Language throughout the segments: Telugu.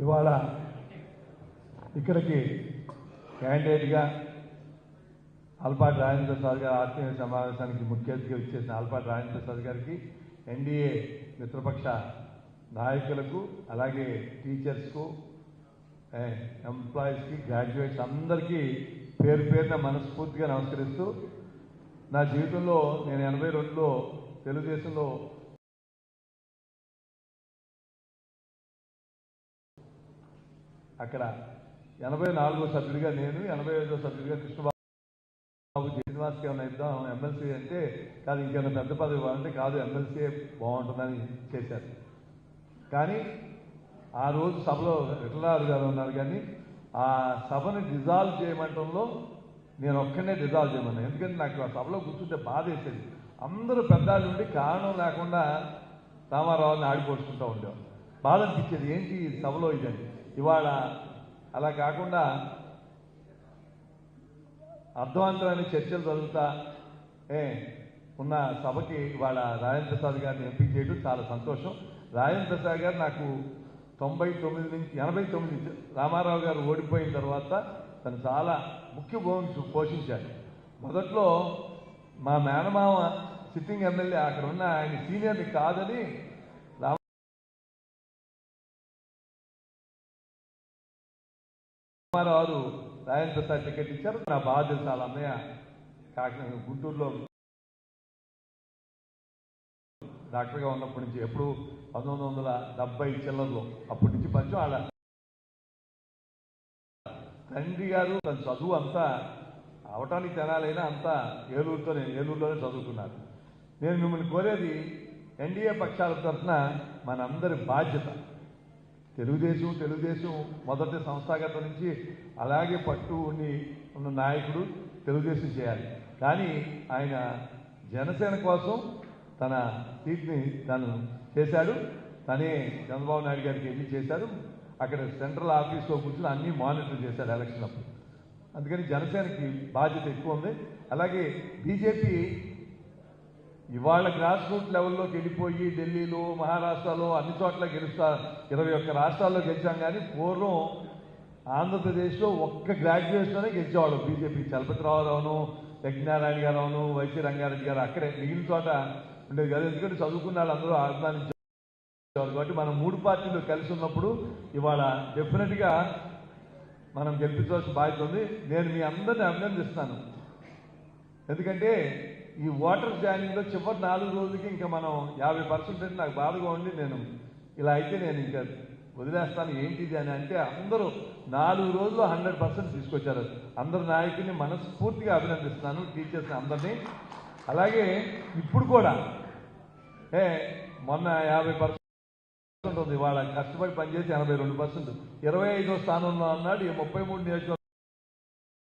ఇవాళ ఇక్కడికి క్యాండిడేట్గా అల్పాటి రాజేంద్ర ప్రసాద్ గారి ఆత్మీయ సమావేశానికి ముఖ్య అతిథిగా ఇచ్చేసిన అల్పాటి రాజేంద్ర ప్రసాద్ గారికి ఎన్డీఏ మిత్రపక్ష నాయకులకు అలాగే టీచర్స్కు ఎంప్లాయీస్కి గ్రాడ్యుయేట్స్ అందరికీ పేరు పేరున మనస్ఫూర్తిగా నమస్కరిస్తూ నా జీవితంలో నేను ఎనభై రెండులో తెలుగుదేశంలో అక్కడ ఎనభై నాలుగో సభ్యుడిగా నేను ఎనభై ఐదో సభ్యుడిగా కృష్ణబాబు శ్రీనివాస్కి ఏమైనా ఇద్దాం ఎమ్మెల్సీ అంటే కాదు ఇంకేమైనా పెద్ద పదవి ఇవ్వాలంటే కాదు ఎమ్మెల్సీ బాగుంటుందని చేశారు. కానీ ఆ రోజు సభలో విఠలరావు గారు ఉన్నారు కానీ ఆ సభని డిజాల్వ్ చేయమంటంలో నేను ఒక్కనే డిజాల్వ్ చేయమన్నాను. ఎందుకంటే నాకు ఆ సభలో కూర్చుంటే బాధ వేసేది. అందరూ పెద్దాళ్ళు ఉండి కారణం లేకుండా రామారావుని ఆడిపోసుకుంటూ ఉండేవారు. బాధ అనిపించేది ఏంటి సభలో ఇదని. ఇవాళ అలా కాకుండా అర్థవంతమైన చర్చలు జరుగుతా ఏ ఉన్న సభకి ఇవాళ రాజేంద్ర ప్రసాద్ గారిని ఎంపిక చేయడం చాలా సంతోషం. రాజేంద్ర ప్రసాద్ గారు నాకు తొంభై తొమ్మిది నుంచి ఎనభై తొమ్మిది నుంచి రామారావు గారు ఓడిపోయిన తర్వాత తను చాలా ముఖ్య భూమి పోషించారు. మొదట్లో మా మేనమామ సిట్టింగ్ ఎమ్మెల్యే అక్కడ ఉన్న ఆయన సీనియర్ని కాదని రామారావు రాజేంద్ర ప్రసాద్ టికెట్ ఇచ్చారు. నా బాగా తెలుసు వాళ్ళ అన్నయ్య. కాకినాడ గుంటూరులో డాక్టర్గా ఉన్నప్పటి నుంచి ఎప్పుడు పంతొమ్మిది వందల డెబ్బై చిల్లరలో అప్పటి నుంచి పంచం వాళ్ళ తండ్రి గారు తన చదువు అంతా అవటానికి తెనాలైనా అంతా ఏలూరుతోనే ఏలూరులోనే చదువుకున్నారు నేను మిమ్మల్ని కోరేది ఎన్డీఏ పక్షాల తరఫున మనందరి బాధ్యత. తెలుగుదేశం తెలుగుదేశం మొదటి సంస్థాగత నుంచి అలాగే పట్టు ఉండి ఉన్న నాయకుడు తెలుగుదేశం చేయాలి. కానీ ఆయన జనసేన కోసం తన సీట్ని తను చేశాడు. తనే చంద్రబాబు నాయుడు గారికి వెళ్ళి చేశారు అక్కడ సెంట్రల్ ఆఫీస్లో కూర్చొని అన్నీ మానిటర్ చేశాడు ఎలక్షన్ అప్పుడు. అందుకని జనసేనకి బాధ్యత ఎక్కువ ఉంది. అలాగే బీజేపీ ఇవాళ గ్రాస్ రూట్ లెవెల్లో గెలిపోయి ఢిల్లీలో మహారాష్ట్రలో అన్ని చోట్ల గెలుస్తా ఇరవై ఒక్క రాష్ట్రాల్లో గెలిచాం కానీ పూర్వం ఆంధ్రప్రదేశ్లో ఒక్క గ్రాడ్యుయేషన్లోనే గెలిచేవాళ్ళు. బీజేపీ చలపతిరావురావును యజ్ఞనారాయణ గారు అవును వైసీ రంగారెడ్డి గారు అక్కడే మిగిలిన చోట ఉండేది కదా. ఎందుకంటే చదువుకున్న వాళ్ళు అందరూ అభిమానించారు కాబట్టి మనం మూడు పార్టీలు కలిసి ఉన్నప్పుడు ఇవాళ డెఫినెట్గా మనం గెలిపించవలసిన బాధ్యత ఉంది. నేను మీ అందరిని అభినందిస్తాను. ఎందుకంటే ఈ ఓటర్ జాయినింగ్లో చివరి నాలుగు రోజులకి ఇంకా మనం యాభై పర్సెంట్ అంటే నాకు బాధగా ఉండి నేను ఇలా అయితే నేను ఇంకా వదిలేస్తాను ఏంటిది అని అంటే అందరూ నాలుగు రోజులు హండ్రెడ్ పర్సెంట్ తీసుకొచ్చారు. అందరు నాయకుడిని మనస్ఫూర్తిగా అభినందిస్తున్నాను టీచర్స్ని అందరినీ. అలాగే ఇప్పుడు కూడా ఏ మొన్న యాభై పర్సెంట్ ఉంది ఇవాళ కష్టపడి పనిచేసి ఎనభై రెండు పర్సెంట్. ఇరవై ఐదో స్థానంలో అన్నాడు ఈ ముప్పై మూడు నియోజకవర్గం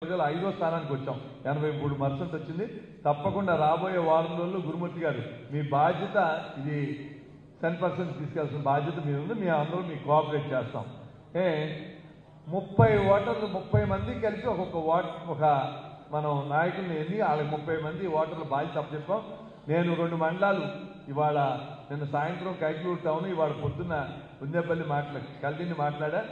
వర్గాలు ఐదో స్థానానికి వచ్చాం. ఎనభై మూడు పర్సెంట్ వచ్చింది. తప్పకుండా రాబోయే వారం రోజుల్లో గురుమూర్తి గారు మీ బాధ్యత ఇది టెన్ పర్సెంట్ తీసుకెళ్సిన బాధ్యత మీద ఉంది. మేము అందరూ మీకు కోఆపరేట్ చేస్తాం. ఏ ముప్పై ఓటర్లు ముప్పై మంది కలిసి ఒక్కొక్క ఓట్ ఒక మనం నాయకుల్ని ఎన్ని వాళ్ళకి ముప్పై మంది ఓటర్లు బాధ్యత అప్పచెప్పాం. నేను రెండు మండలాలు ఇవాళ నిన్న సాయంత్రం కైకలూరు టౌన్ ఇవాళ పొద్దున్న ఉందేపల్లి మాట్లా కల్దీని మాట్లాడా.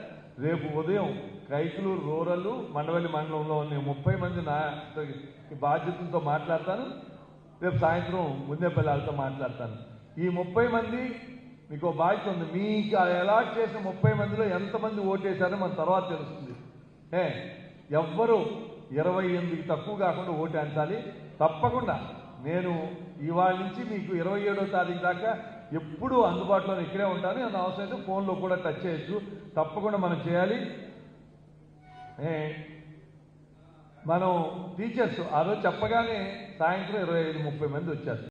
రేపు ఉదయం రైతులు రూరల్ మండవల్లి మండలంలో ఉన్న ముప్పై మంది నా బాధ్యతలతో మాట్లాడతాను. రేపు సాయంత్రం ముందేపల్లి వాళ్ళతో మాట్లాడతాను. ఈ ముప్పై మంది మీకు బాధ్యత ఉంది. మీకు అలాట్ చేసిన ముప్పై మందిలో ఎంతమంది ఓటేశారో మన తర్వాత తెలుస్తుంది. ఏ ఎవ్వరు ఇరవై ఎనిమిదికి తక్కువ కాకుండా ఓటు తప్పకుండా. నేను ఇవాళ నుంచి మీకు ఇరవై ఏడో తారీఖు దాకా ఎప్పుడూ అందుబాటులో ఇక్కడే ఉంటాను. అవసరం అయితే ఫోన్లో కూడా టచ్ చేయొచ్చు. తప్పకుండా మనం చేయాలి. మనం టీచర్స్ ఆ రోజు చెప్పగానే సాయంత్రం ఇరవై ఐదు ముప్పై మంది వచ్చారు.